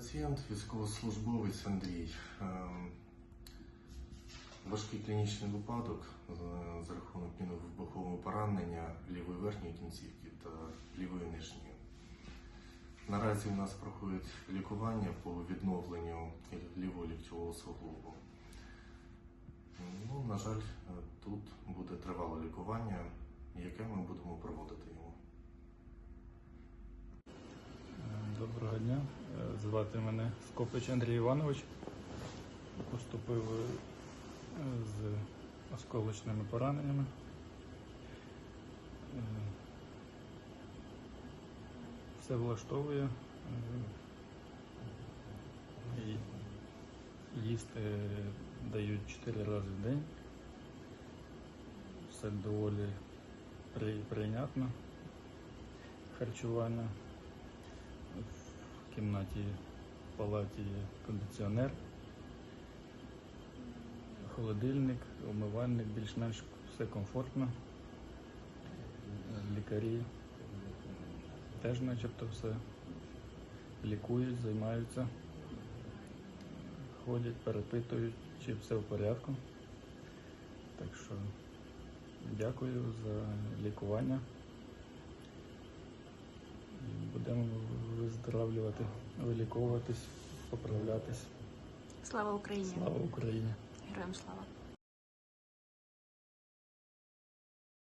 пацієнт, військовослужбовець Андрій. Ем, Важкий клінічний випадок е, за рахунок міновибухового поранення лівої верхньої кінцівки та лівої нижньої. Наразі у нас проходить лікування по відновленню лівого ліктьового суглобу. Ну, на жаль, е, тут буде тривале лікування, яке ми будемо проводити йому. Дня. Е, Звати мене Скопич Андрій Іванович. Поступив е, з осколочними пораненнями. Е, Все влаштовує. Їсти дають 4 рази в день. Все доволі прийнятно. Харчування. Кімнаті в палаті кондиціонер, холодильник, умивальник, більш-менш все комфортно. Лікарі теж начебто все лікують, займаються, ходять, перепитують, чи все в порядку. Так що дякую за лікування. Будемо виздоравлювати, виліковуватись, поправлятись. Слава Україні! Слава Україні! Героям слава!